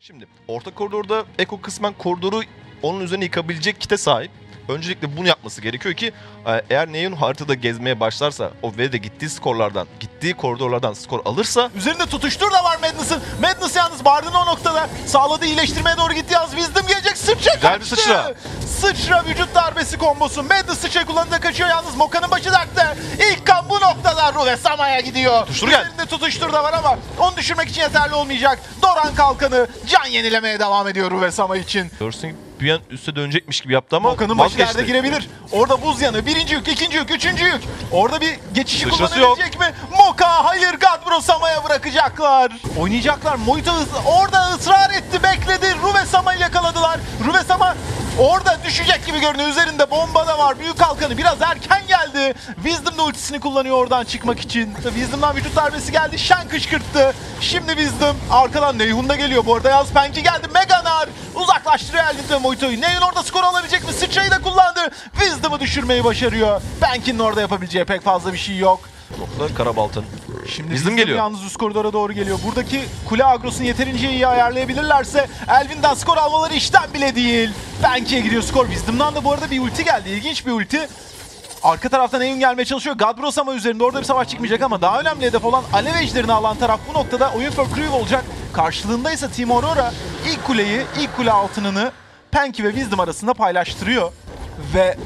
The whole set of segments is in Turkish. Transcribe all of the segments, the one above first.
Şimdi orta koridorda Eko kısmen koridoru onun üzerine yıkabilecek kite sahip. Öncelikle bunu yapması gerekiyor ki e, eğer Neon haritada gezmeye başlarsa o ve de gittiği skorlardan, gittiği koridorlardan skor alırsa Üzerinde tutuştur da var Madness'ın. Madness yalnız Bard'ın o noktada sağladığı iyileştirmeye doğru gitti yalnız. Wisdom gelecek. Sıçra Güzel bir kaçtı. sıçra. Sıçra vücut darbesi kombosu. Madness sıçra kullanınca kaçıyor yalnız. Moka'nın başı dertte. İlk kan bu noktada Ruve Sama'ya gidiyor. Tutuştur gel. Üzerinde tutuştur da var ama onu düşürmek için yeterli olmayacak. Doran kalkanı can yenilemeye devam ediyor Ruve Sama için. Dursun bir an üste dönecekmiş gibi yaptı ama Moka'nın başı vazgeçti. derde girebilir. Orada buz yanı. Birinci yük, ikinci yük, üçüncü yük. Orada bir geçişi Sıçrası kullanabilecek mi? Moka hayır Gadbro bırakacaklar. Oynayacaklar. Moito orada ısrar etti, bekledi. Ruve Sama'yı yakaladılar. Ruve Sama orada düşecek gibi görünüyor. Üzerinde bomba da var. Büyük kalkanı biraz erken geldi. Wisdom da ultisini kullanıyor oradan çıkmak için. Wisdom'dan vücut darbesi geldi. Shen kışkırttı. Şimdi Wisdom arkadan Neyhun da geliyor. Bu arada Yaz Penki geldi. Meganar uzaklaştırıyor Elvin ve Moito'yu. Neyhun orada skor alabilecek mi? Sıçrayı da kullandı. Wisdom'ı düşürmeyi başarıyor. Penki'nin orada yapabileceği pek fazla bir şey yok. Nokta Karabaltın. Şimdi Wisdom geliyor. yalnız üst koridora doğru geliyor. Buradaki kule agrosunu yeterince iyi ayarlayabilirlerse Elvin'den skor almaları işten bile değil. Penki'ye gidiyor skor. Wisdom'dan da bu arada bir ulti geldi. İlginç bir ulti. Arka taraftan Eun gelmeye çalışıyor. Gadbros ama üzerinde orada bir savaş çıkmayacak ama daha önemli hedef olan Alev Ejder'ini alan taraf bu noktada oyun for Crew olacak. Karşılığında ise Team Aurora ilk kuleyi, ilk kule altınını Penki ve Wisdom arasında paylaştırıyor. Ve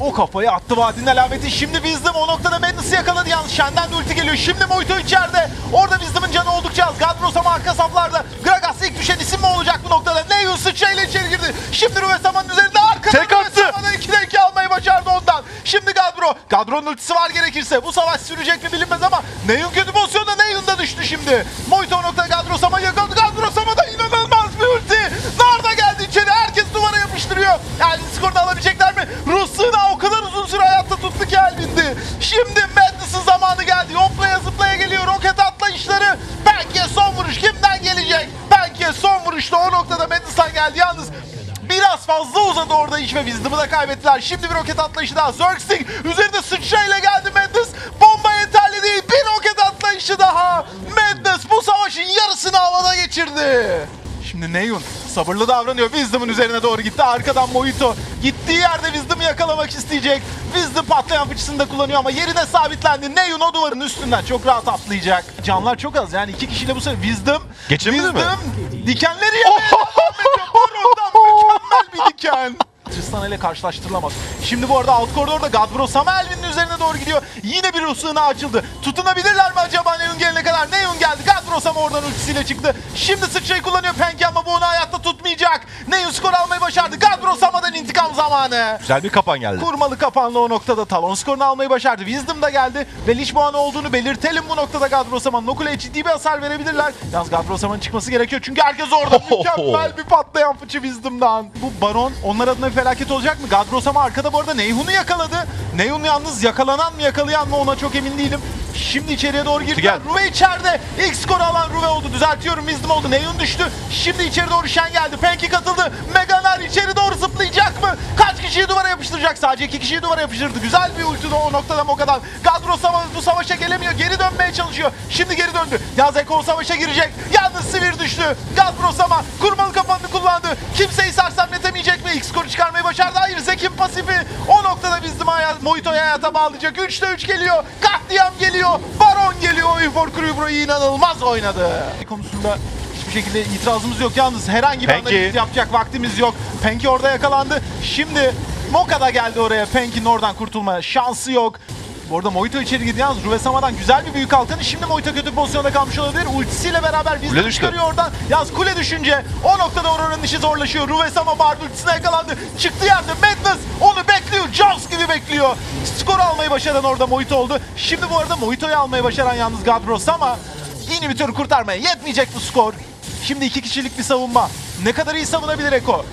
o kafayı attı vadinin alameti. Şimdi Wisdom o noktada Madness'ı yakaladı yalnız. Shen'den de ulti geliyor. Şimdi Moito içeride. Orada Wisdom'ın canı oldukça az. Gadbros ama arka saflarda. Gragas ilk düşen isim mi olacak bu noktada? Neyu sıçrayla içeri girdi. Şimdi Ruvesama'nın üzerinde arkada Tek attı. Ruvesama'da 2'de 2 almayı başardı ondan. Şimdi Gadbro. Gadbro'nun ultisi var gerekirse. Bu savaş sürecek mi bilinmez ama Neyun kötü pozisyonda. Neyun da düştü şimdi. Moito o noktada Gadbro Sama yakaladı. Gadbro Sama'da inanılmaz bir ulti. Narda geldi içeri. Herkes duvara yapıştırıyor. Elvin skorunu alabilecekler mi? Rus Sığınağı o kadar uzun süre hayatta tuttu ki Elvin'di. Şimdi Madness'ın zamanı geldi. Hoplaya zıplaya geliyor. Roket atlayışları. Belki son vuruş kimden gelecek? Belki son vuruşta o noktada Madness'tan geldi. Yalnız Biraz fazla uzadı orada iş ve Wisdom'ı da kaybettiler. Şimdi bir roket atlayışı daha. Zergsting üzerinde sıçrayla geldi Madness. Bomba yeterli değil. Bir roket atlayışı daha. Madness bu savaşın yarısını havada geçirdi. Şimdi Neyun sabırlı davranıyor. Wisdom'ın üzerine doğru gitti. Arkadan Mojito gittiği yerde Wisdom'ı yakalamak isteyecek. Wisdom patlayan fıçısını da kullanıyor ama yerine sabitlendi. Neyun o duvarın üstünden çok rahat atlayacak. Canlar çok az yani iki kişiyle bu sefer Wisdom mi? Wisdom dikenleri yemeye devam ediyor. Baron'dan mükemmel bir diken. Tristan ile karşılaştırılamaz. Şimdi bu arada alt koridorda Gadbro Samuel'in üzerine doğru gidiyor. Yine bir ruh açıldı. Tutunabilirler mi acaba Neon gelene kadar? Neon geldi. Gadbro Sam oradan ultisiyle çıktı. Şimdi sıçrayı kullanıyor Penki ama bu onu hayatta tutmayacak. Neon skor almayı başardı. Gadbro Sama'dan intikam zamanı. Güzel bir kapan geldi. Kurmalı kapanlı o noktada talon skorunu almayı başardı. Wisdom da geldi ve Lich Boğan'ı olduğunu belirtelim bu noktada Gadrosaman. Nokule'ye ciddi bir hasar verebilirler. Yalnız Gadrosaman'ın çıkması gerekiyor çünkü herkes orada. Mükemmel bir patlayan fıçı Wisdom'dan. Bu Baron onlar adına bir felaket olacak mı? Gadrosama arkada bu arada Neyhun'u yakaladı. Neyhun yalnız yakalanan mı yakalayan mı ona çok emin değilim. Şimdi içeriye doğru. Gel. Ruve içeride. Skoru Ruve oldu. Düzeltiyorum. Wisdom oldu. Neyun düştü. Şimdi içeri doğru Shen geldi. Penki katıldı. Meganar içeri doğru zıplayacak mı? Kaç kişiyi duvara yapıştıracak? Sadece iki kişiyi duvara yapıştırdı. Güzel bir ulti o noktada Moka'dan. Gadro Sama bu savaşa gelemiyor. Geri dönmeye çalışıyor. Şimdi geri döndü. Yaz Eko savaşa girecek. Yalnız Sivir düştü. Gadro Sama kurmalı kapanını kullandı. Kimseyi sersemletemeyecek mi? İlk skoru çıkarmayı başardı. Hayır Zek'in pasifi. O noktada Wisdom'ı hayat, Mojito'yu hayata bağlayacak. 3'te 3 geliyor. Katliam geliyor. Baron geliyor. Oyun for Crew burayı inanılmaz oynadı. Konusunda hiçbir şekilde itirazımız yok. Yalnız herhangi bir analiz yapacak vaktimiz yok. Penki orada yakalandı. Şimdi Moka da geldi oraya. Penki'nin oradan kurtulmaya şansı yok. Bu arada Mojito içeri girdi yalnız Ruvesama'dan güzel bir büyük kalkanı. Şimdi Mojito kötü pozisyonda kalmış olabilir. Ultisiyle beraber düştü. çıkarıyor oradan. Yalnız kule düşünce o noktada Aurora'nın işi zorlaşıyor. Ruvesama Bard ultisine yakalandı. Çıktı yerde Madness onu bekliyor. Jaws gibi bekliyor. Skor almayı başaran orada Mojito oldu. Şimdi bu arada Mojito'yu almayı başaran yalnız Gadbros ama inhibitörü kurtarmaya yetmeyecek bu skor. Şimdi iki kişilik bir savunma. Ne kadar iyi savunabilir Eko.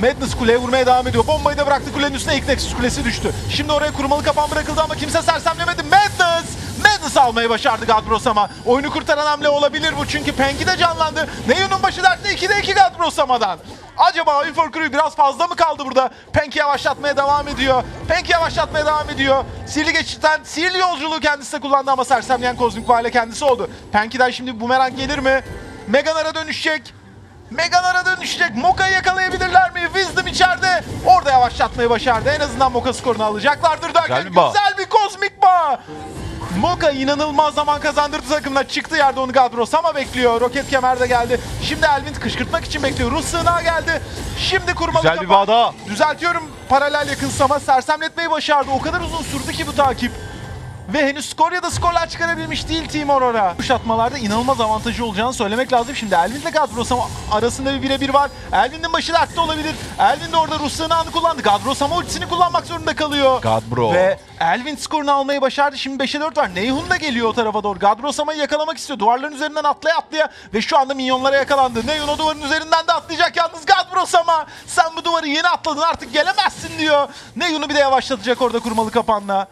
Madness kuleye vurmaya devam ediyor. Bombayı da bıraktı kulenin üstüne ilk Nexus kulesi düştü. Şimdi oraya kurmalı kapan bırakıldı ama kimse sersemlemedi. Madness! Madness almayı başardı Gadbros ama oyunu kurtaran hamle olabilir bu çünkü Penki de canlandı. Neyun'un başı dertte 2'de 2 Gadbros Ama'dan. Acaba Oyun for Crew biraz fazla mı kaldı burada? Penki yavaşlatmaya devam ediyor. Penki yavaşlatmaya devam ediyor. Sihirli geçitten sihirli yolculuğu kendisi de kullandı ama sersemleyen kozmik vale kendisi oldu. Penki'den şimdi bumerang gelir mi? Meganar'a dönüşecek. Megalara dönüşecek. Moka'yı yakalayabilirler mi? Wisdom içeride. Orada yavaşlatmayı başardı. En azından Moka skorunu alacaklardır derken Güzel güzel bir kozmik bağ. Moka inanılmaz zaman kazandırdı takımına. Çıktı yerde onu Gadro Sama bekliyor. Roket kemer de geldi. Şimdi Elvin kışkırtmak için bekliyor. Rus sığınağı geldi. Şimdi kurmalı Güzel bir bağ daha. Düzeltiyorum paralel yakınsama. Sersemletmeyi başardı. O kadar uzun sürdü ki bu takip. Ve henüz skor ya da skorlar çıkarabilmiş değil Team Aurora. Kuşatmalarda inanılmaz avantajı olacağını söylemek lazım. Şimdi Elvin ile Gadrosama arasında bir birebir var. Elvin'in başı dertte olabilir. Elvin de orada Rus sığınağını kullandı. Gadrosama ultisini kullanmak zorunda kalıyor. God bro. Ve Elvin skorunu almayı başardı. Şimdi 5'e 4 var. Neyhun da geliyor o tarafa doğru. Gadrosama'yı yakalamak istiyor. Duvarların üzerinden atlaya atlaya. Ve şu anda minyonlara yakalandı. Neyhun o duvarın üzerinden de atlayacak yalnız. Gadrosama sen bu duvarı yeni atladın artık gelemezsin diyor. Neyhun'u bir de yavaşlatacak orada kurmalı kapanla.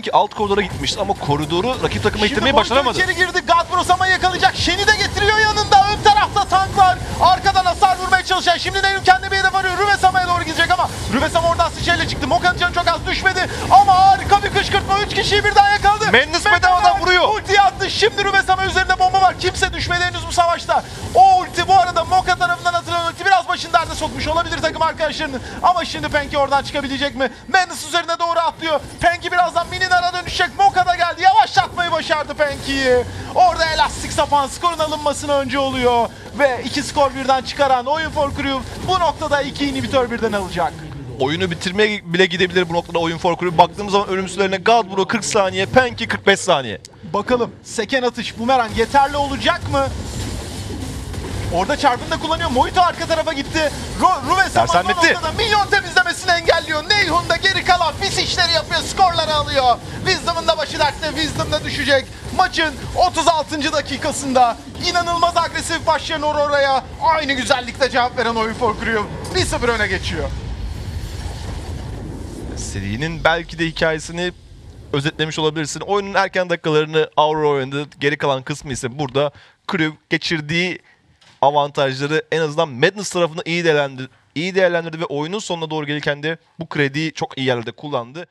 Ki alt koridora gitmişti ama koridoru rakip takıma ittirmeyi başaramadı. içeri girdi. Gadbro Sama yakalayacak. Shen'i de getiriyor yanında. Ön tarafta tank var. Arkadan hasar vurmaya çalışan. Şimdi Neyun kendi bir hedef arıyor. Rüve Sama'ya doğru gidecek ama Rüve Sama oradan sıçrayla çıktı. Moka'nın canı çok az düşmedi. Ama harika bir kışkırtma. 3 kişiyi birden yakaladı. Ve bedavadan Bedava vuruyor. Ulti attı. Şimdi Rüve Sama üzerinde bomba var. Kimse düşmedi henüz bu savaşta. O ulti bu arada Moka tarafından atılan başını derde sokmuş olabilir takım arkadaşlarının. Ama şimdi Penki oradan çıkabilecek mi? Madness üzerine doğru atlıyor. Penki birazdan Mininar'a dönüşecek. Moka da geldi. Yavaşlatmayı başardı Penki'yi. Orada elastik sapan skorun alınmasına önce oluyor. Ve iki skor birden çıkaran Oyun for Crew bu noktada iki inhibitör birden alacak. Oyunu bitirmeye bile gidebilir bu noktada oyun for crew. Baktığımız zaman ölümsüzlerine God bro 40 saniye, Penki 45 saniye. Bakalım seken atış bumerang yeterli olacak mı? Orada çarpını da kullanıyor. Mojito arka tarafa gitti. Ru Ruve Saman bu Sersemletti. noktada milyon temizlemesini engelliyor. Neyhun da geri kalan pis işleri yapıyor. Skorları alıyor. Wisdom'ın da başı dertte. Wisdom da düşecek. Maçın 36. dakikasında inanılmaz agresif başlayan Aurora'ya aynı güzellikte cevap veren oyun for Crew 1-0 öne geçiyor. serinin belki de hikayesini özetlemiş olabilirsin. Oyunun erken dakikalarını Aurora oynadı. Geri kalan kısmı ise burada Crew geçirdiği avantajları en azından Madness tarafında iyi değerlendirdi, iyi değerlendirdi ve oyunun sonuna doğru gelirken de bu krediyi çok iyi yerlerde kullandı.